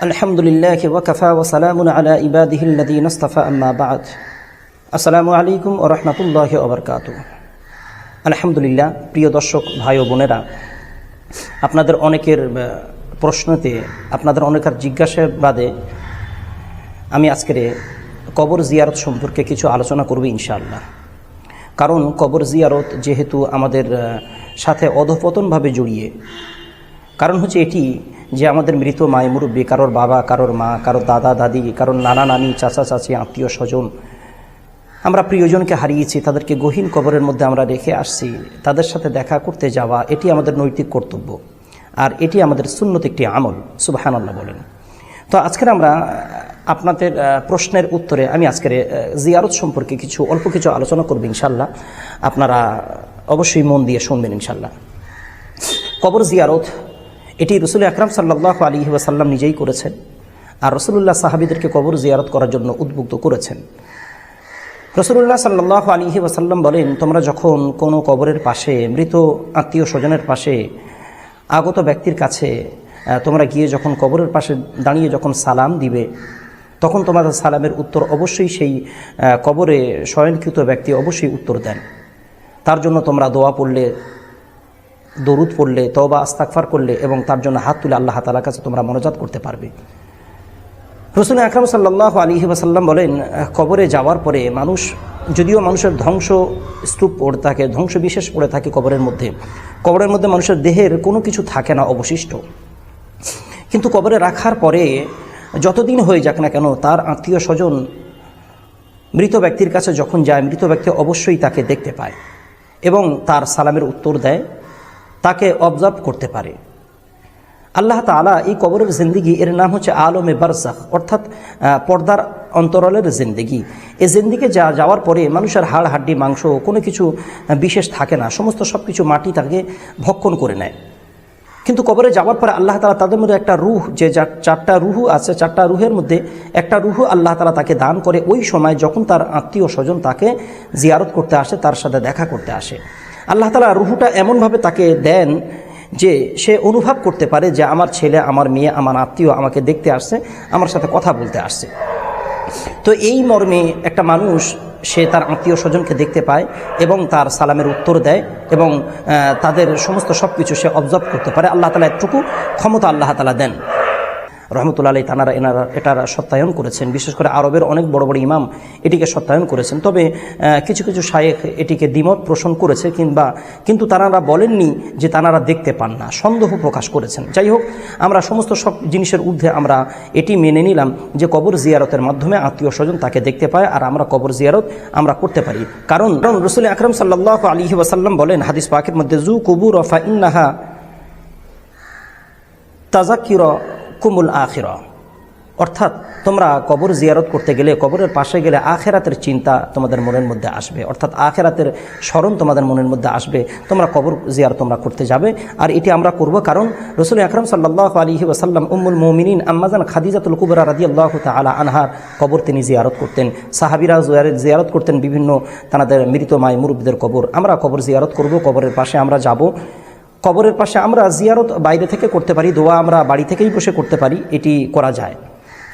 আলহামদুলিল্লাহ ওয়াকাফা ওসালামুন আলা ইবাদিহিল্লাদি নস্তফা আম্মা বাদ। আসসালামু আলাইকুম ও রহমতুল্লাহ ওবরকাত আলহামদুলিল্লাহ, প্রিয় দর্শক, ভাই ও বোনেরা, আপনাদের অনেকের প্রশ্নতে, আপনাদের অনেকের জিজ্ঞাসার বাদে আমি আজকের কবর জিয়ারত সম্পর্কে কিছু আলোচনা করব ইনশাআল্লাহ। কারণ কবর জিয়ারত যেহেতু আমাদের সাথে অধপতনভাবে জড়িয়ে, কারণ হচ্ছে এটি যে আমাদের মৃত মায় মুরব্বী, কারোর বাবা, কারোর মা, কারোর দাদা, দাদি, কারোর নানা, নানি, চাচা, চাচি, আত্মীয়, স্বজন। আমরা প্রিয়জনকে হারিয়েছি, তাদেরকে গহীন কবরের মধ্যে আমরা রেখে আসছি। তাদের সাথে দেখা করতে যাওয়া, এটি আমাদের নৈতিক কর্তব্য। আর এটি আমাদের সুন্নত একটি আমল, সুবাহানাল্লাহ বলেন। তো আজকের আমরা, আপনাদের প্রশ্নের উত্তরে আমি আজকের জিয়ারত সম্পর্কে কিছু, অল্প কিছু আলোচনা করব ইনশাল্লাহ আপনারা অবশ্যই মন দিয়ে শুনবেন ইনশাল্লাহ কবর জিয়ারত এটি রসুল আকরাম সাল্লাহ আলী ওয়াসাল্লাম নিজেই করেছেন আর রসুল্লাহ সাহাবিদেরকে কবর জিয়ারত করার জন্য উদ্বুদ্ধ করেছেন। রসুল্লাহ সাল্লাহ আলী ওয়াসাল্লাম বলেন, তোমরা যখন কোনো কবরের পাশে, মৃত আত্মীয় স্বজনের পাশে, আগত ব্যক্তির কাছে তোমরা গিয়ে যখন কবরের পাশে দাঁড়িয়ে যখন সালাম দিবে, তখন তোমাদের সালামের উত্তর অবশ্যই সেই কবরে শয়নকৃত ব্যক্তি অবশ্যই উত্তর দেন। তার জন্য তোমরা দোয়া পড়লে দরুদ পড়লে তবা আস্তাকফার করলে এবং তার জন্য হাত তুলে আল্লাহ তালার কাছে তোমরা মনোজাত করতে পারবে। রসুল আকরাম সাল্লাহ আলী ওয়াসাল্লাম বলেন, কবরে যাওয়ার পরে মানুষ, যদিও মানুষের ধ্বংস স্তূপ পড়ে থাকে ধ্বংস বিশেষ পড়ে থাকে কবরের মধ্যে কবরের মধ্যে মানুষের দেহের কোনো কিছু থাকে না অবশিষ্ট। কিন্তু কবরে রাখার পরে যতদিন হয়ে যাক না কেন, তার আত্মীয় স্বজন মৃত ব্যক্তির কাছে যখন যায়, মৃত ব্যক্তি অবশ্যই তাকে দেখতে পায় এবং তার সালামের উত্তর দেয়। তাকে অবজার্ভ করতে পারে। আল্লাহ তালা এই কবরের জিন্দিগি, এর নাম হচ্ছে আলমে বারজাখ অর্থাৎ পর্দার অন্তরালের জিন্দিগি। এই জিন্দিকে যা যাওয়ার পরে মানুষের হাড়, হাড্ডি, মাংস, কোনো কিছু বিশেষ থাকে না। সমস্ত সব কিছু মাটি তাকে ভক্ষণ করে নেয়। কিন্তু কবরে যাওয়ার পরে আল্লাহ তালা তাদের মধ্যে একটা রুহ, যে যা- চারটা রুহু আছে, চারটা রুহের মধ্যে একটা রুহু আল্লাহ তালা তাকে দান করে। ওই সময় যখন তার আত্মীয় স্বজন তাকে জিয়ারত করতে আসে, তার সাথে দেখা করতে আসে। আল্লাহ তালা রুহুটা এমনভাবে তাকে দেন যে সে অনুভব করতে পারে যে আমার ছেলে, আমার মেয়ে, আমার আত্মীয় আমাকে দেখতে আসছে, আমার সাথে কথা বলতে আসছে। তো এই মর্মে একটা মানুষ, সে তার আত্মীয় স্বজনকে দেখতে পায় এবং তার সালামের উত্তর দেয় এবং তাদের সমস্ত সব কিছু সে অবজার্ভ করতে পারে। আল্লাহ তালা একটুকু ক্ষমতা আল্লাহ তালা দেন। রহমতুল্লাহ আলী তানারা এনারা, এটারা সত্যায়ন করেছেন। বিশেষ করে আরবের অনেক বড় বড় ইমাম এটিকে সত্যায়ন করেছেন। তবে কিছু কিছু শায়েখ এটিকে দ্বিমত পোষণ করেছে কিংবা, কিন্তু তানারা বলেননি যে তানারা দেখতে পান না, সন্দেহ প্রকাশ করেছেন। যাই হোক, আমরা সমস্ত সব জিনিসের ঊর্ধ্বে আমরা এটি মেনে নিলাম যে কবর জিয়ারতের মাধ্যমে আত্মীয় স্বজন তাকে দেখতে পায় আর আমরা কবর জিয়ারত আমরা করতে পারি। কারণ কারণ রসুল আকরম সাল্লাহ আলী ওয়াসাল্লাম বলেন, হাদিস পাকের মধ্যে, জু কুবুর রফা ইন্নাহা তাজাকির কুমুল আখির। অর্থাৎ তোমরা কবর জিয়ারত করতে গেলে, কবরের পাশে গেলে আখেরাতের চিন্তা তোমাদের মনের মধ্যে আসবে। অর্থাৎ আখেরাতের স্মরণ তোমাদের মনের মধ্যে আসবে। তোমরা কবর জিয়ারত তোমরা করতে যাবে। আর এটি আমরা করব কারণ রসুল আকরম সাল্লাহ আলী ওসাল্লাম উম্মুল মোমিনিন আম্মাজান খাদিজাতুল কুবরা রাদি আল্লাহ তালা আনহার কবর তিনি জিয়ারত করতেন। সাহাবিরা জিয়ারত করতেন বিভিন্ন তাদের মৃত মায় মুরব্বীদের কবর। আমরা কবর জিয়ারত করব, কবরের পাশে আমরা যাব। কবরের পাশে আমরা জিয়ারত বাইরে থেকে করতে পারি, দোয়া আমরা বাড়ি থেকেই বসে করতে পারি, এটি করা যায়।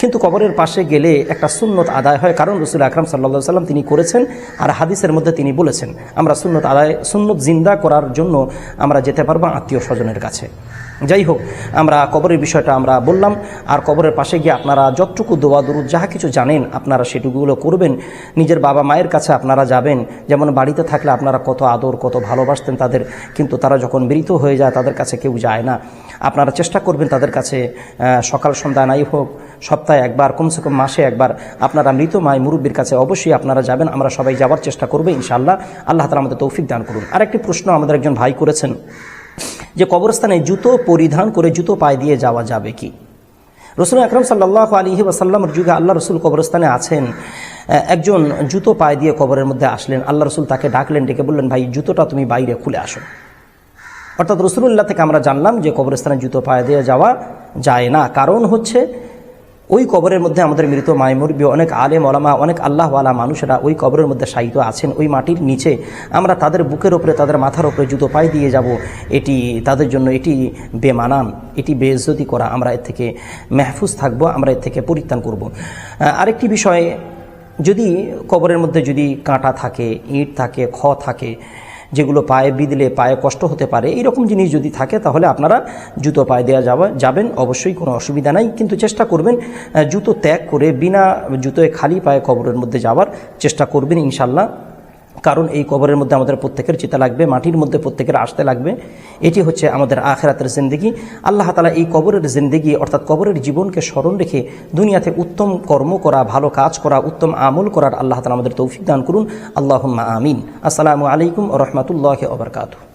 কিন্তু কবরের পাশে গেলে একটা সুন্নত আদায় হয়, কারণ রসুল আকরাম সাল্লা সাল্লাম তিনি করেছেন আর হাদিসের মধ্যে তিনি বলেছেন, আমরা সুন্নত আদায়, সুন্নত জিন্দা করার জন্য আমরা যেতে পারব আত্মীয় স্বজনের কাছে। যাই হোক আমরা কবরের বিষয়টা আমরা বললাম, আর কবরের পাশে গিয়ে আপনারা যতটুকু দোয়া, দরুদ, যাহা কিছু জানেন, আপনারা সেটুকুগুলো করবেন। নিজের বাবা মায়ের কাছে আপনারা যাবেন। যেমন বাড়িতে থাকলে আপনারা কত আদর, কত ভালোবাসতেন তাদের, কিন্তু তারা যখন মৃত হয়ে যায়, তাদের কাছে কেউ যায় না। আপনারা চেষ্টা করবেন তাদের কাছে সকাল, সন্ধ্যা নাই হোক, সপ্তাহে একবার, কমসে কম মাসে একবার আপনারা মৃত মায় মুরব্বীর কাছে অবশ্যই আপনারা যাবেন। আমরা সবাই যাওয়ার চেষ্টা করব ইনশাআল্লাহ। আল্লাহ তালা আমাদের তৌফিক দান করুন। আরেকটি প্রশ্ন আমাদের একজন ভাই করেছেন। যে কবরস্থানে জুতো পরিধান করে জুতো পায়ে দিয়ে যাওয়া যাবে কি? রসুল আকরম সাল্লাহ আলহি ওয়াসাল্লামের যুগে আল্লাহ রসুল কবরস্থানে আছেন একজন জুতো পায়ে দিয়ে কবরের মধ্যে আসলেন। আল্লাহ রসুল তাকে ডাকলেন, ডেকে বললেন, ভাই, জুতোটা তুমি বাইরে খুলে আসো। অর্থাৎ রসুল্লাহ থেকে আমরা জানলাম যে কবরস্থানে জুতো পায়ে দিয়ে যাওয়া যায় না। কারণ হচ্ছে ওই কবরের মধ্যে আমাদের মৃত মায়মুরবি অনেক আলেম, ওলামা, অনেক আল্লাহওয়ালা মানুষেরা ওই কবরের মধ্যে শায়িত আছেন। ওই মাটির নিচে আমরা তাদের বুকের ওপরে, তাদের মাথার ওপরে জুতো পায়ে দিয়ে যাব। এটি তাদের জন্য এটি বেমানান, এটি বেইজ্জতি করা। আমরা এর থেকে মেহফুজ থাকব, আমরা এর থেকে পরিত্রাণ করব। আরেকটি বিষয়ে, যদি কবরের মধ্যে যদি কাঁটা থাকে, ইট থাকে, খ থাকে যেগুলো পায়ে বিদলে পায়ে কষ্ট হতে পারে, এইরকম জিনিস যদি থাকে, তাহলে আপনারা জুতো পায়ে দেওয়া যাওয়া যাবেন, অবশ্যই কোনো অসুবিধা নাই। কিন্তু চেষ্টা করবেন জুতো ত্যাগ করে বিনা জুতোয় খালি পায়ে কবরের মধ্যে যাওয়ার চেষ্টা করবেন ইনশাল্লাহ কারণ এই কবরের মধ্যে আমাদের প্রত্যেকের চিতা লাগবে, মাটির মধ্যে প্রত্যেকের আসতে লাগবে। এটি হচ্ছে আমাদের আখেরাতের জিন্দিগি। আল্লাহ তালা এই কবরের জিন্দিগি, অর্থাৎ কবরের জীবনকে স্মরণ রেখে দুনিয়াতে উত্তম কর্ম করা, ভালো কাজ করা, উত্তম আমল করার আল্লাহ তালা আমাদের তৌফিক দান করুন। আল্লাহ আমিন। আসসালামু আলাইকুম রহমতুল্লাহ ওবরকাতু